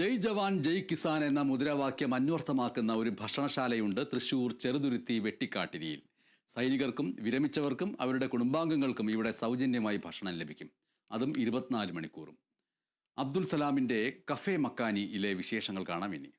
ജയ് ജവാൻ ജയ് കിസാൻ എന്ന മുദ്രാവാക്യം അന്വർത്ഥമാക്കുന്ന ഒരു ഭക്ഷണശാലയുണ്ട് തൃശൂർ ചെറുതുരുത്തി വെട്ടിക്കാട്ടിരിയിൽ. സൈനികർക്കും വിരമിച്ചവർക്കും അവരുടെ കുടുംബാംഗങ്ങൾക്കും ഇവിടെ സൗജന്യമായി ഭക്ഷണം ലഭിക്കും. അതും ഇരുപത്തിനാല് മണിക്കൂറും. അബ്ദുൽ സലാമിന്റെ കഫേ മക്കാനിയിലെ വിശേഷങ്ങൾ കാണാം ഇനി.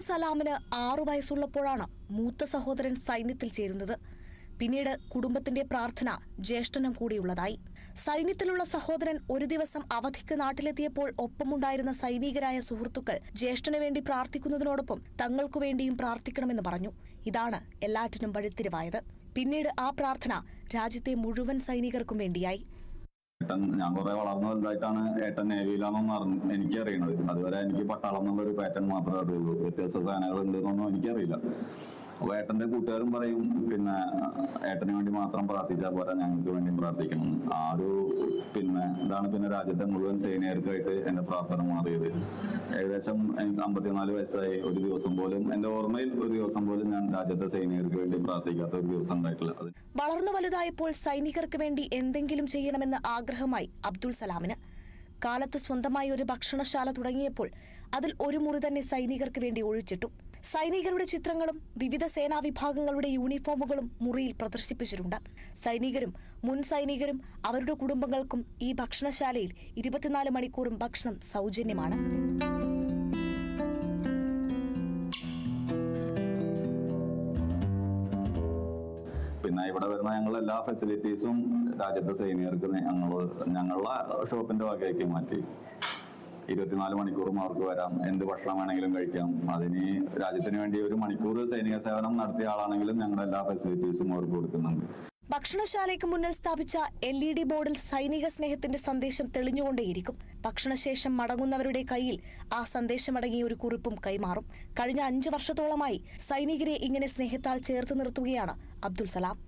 സലാമിന് ആറു വയസ്സുള്ളപ്പോഴാണ് മൂത്ത സഹോദരൻ സൈന്യത്തിൽ ചേരുന്നത്. പിന്നീട് കുടുംബത്തിന്റെ പ്രാർത്ഥന ജ്യേഷ്ഠനും കൂടിയുള്ളതായി. സൈന്യത്തിലുള്ള സഹോദരൻ ഒരു ദിവസം അവധിക്ക് നാട്ടിലെത്തിയപ്പോൾ ഒപ്പമുണ്ടായിരുന്ന സൈനികരായ സുഹൃത്തുക്കൾ ജ്യേഷ്ഠന് വേണ്ടി പ്രാർത്ഥിക്കുന്നതിനോടൊപ്പം തങ്ങൾക്കു വേണ്ടിയും പ്രാർത്ഥിക്കണമെന്ന് പറഞ്ഞു. ഇതാണ് എല്ലാറ്റിനും വഴിത്തിരിവായത്. പിന്നീട് ആ പ്രാർത്ഥന രാജ്യത്തെ മുഴുവൻ സൈനികർക്കും വേണ്ടിയായി. ഏട്ടൻ ഞാൻ കുറെ വളർന്നു വലുതായിട്ടാണ് ഏട്ടൻ നേവിയിലാണെന്ന് അറിഞ്ഞ് എനിക്ക് അറിയണത് അതുവരെ എനിക്ക് പട്ടാളം എന്നുള്ള ഒരു പാറ്റേൺ മാത്രമേ അറിയുള്ളൂ. വ്യത്യസ്ത സേനകൾ ഉണ്ട് എന്നൊന്നും എനിക്കറിയില്ല. അപ്പൊ ഏട്ടന്റെ കൂട്ടുകാരും പറയും പിന്നെ ഏട്ടന് വേണ്ടി മാത്രം പ്രാർത്ഥിച്ചാൽ പോരാ ഞങ്ങൾക്ക് വേണ്ടി പ്രാർത്ഥിക്കണം. ആ ഒരു പിന്നെ ഇതാണ് പിന്നെ രാജ്യത്തെ മുഴുവൻ സൈനികർക്കായിട്ട് എന്റെ പ്രാർത്ഥന മാറിയത്. ഏകദേശം എനിക്ക് അമ്പത്തിനാല് വയസ്സായി. ഒരു ദിവസം പോലും എന്റെ ഓർമ്മയിൽ ഒരു ദിവസം പോലും ഞാൻ രാജ്യത്തെ സൈനികർക്ക് വേണ്ടി പ്രാർത്ഥിക്കാത്ത ഒരു ദിവസം ഉണ്ടായിട്ടില്ല. വളർന്നു വലുതായപ്പോൾ സൈനികർക്ക് വേണ്ടി എന്തെങ്കിലും ചെയ്യണമെന്ന് ആഗ്രഹമായി അബ്ദുൾ സലാമിന്. കാലത്ത് സ്വന്തമായി ഒരു ഭക്ഷണശാല തുടങ്ങിയപ്പോൾ അതിൽ ഒരു മുറി തന്നെ സൈനികർക്ക് വേണ്ടി ഒഴിച്ചിട്ടു. സൈനികരുടെ ചിത്രങ്ങളും വിവിധ സേനാ വിഭാഗങ്ങളുടെ യൂണിഫോമുകളും മുറിയിൽ പ്രദർശിപ്പിച്ചിട്ടുണ്ട്. സൈനികരും മുൻ സൈനികരും അവരുടെ കുടുംബങ്ങൾക്കും ഈ ഭക്ഷണശാലയിൽ ഇരുപത്തിനാല് മണിക്കൂറും ഭക്ഷണം സൗജന്യമാണ്. പിന്നെ ഇവിടെ വരുന്ന ഞങ്ങൾ എല്ലാ ഫെസിലിറ്റീസും രാജ്യത്തെ സൈനികർക്ക് ഞങ്ങൾ ഞങ്ങളുടെ ഷോപ്പിന്റെ വകയാക്കി മാറ്റി. ഇരുപത്തിനാല് മണിക്കൂറും അവർക്ക് വരാം. എന്ത് ഭക്ഷണം വേണമെങ്കിലും കഴിക്കാം. അതിന് രാജ്യത്തിന് വേണ്ടി ഒരു മണിക്കൂർ സൈനിക സേവനം നടത്തിയ ആളാണെങ്കിലും ഞങ്ങളുടെ എല്ലാ ഫെസിലിറ്റീസും അവർക്ക് കൊടുക്കുന്നുണ്ട്. ഭക്ഷണശാലയ്ക്ക് മുന്നിൽ സ്ഥാപിച്ച എൽ ഇ ഡി ബോർഡിൽ സൈനിക സ്നേഹത്തിന്റെ സന്ദേശം തെളിഞ്ഞുകൊണ്ടേയിരിക്കും. ഭക്ഷണശേഷം മടങ്ങുന്നവരുടെ കയ്യിൽ ആ സന്ദേശമടങ്ങിയ ഒരു കുറിപ്പും കൈമാറും. കഴിഞ്ഞ അഞ്ചു വർഷത്തോളമായി സൈനികരെ ഇങ്ങനെ സ്നേഹത്താൽ ചേർത്ത് നിർത്തുകയാണ് അബ്ദുൽ സലാം.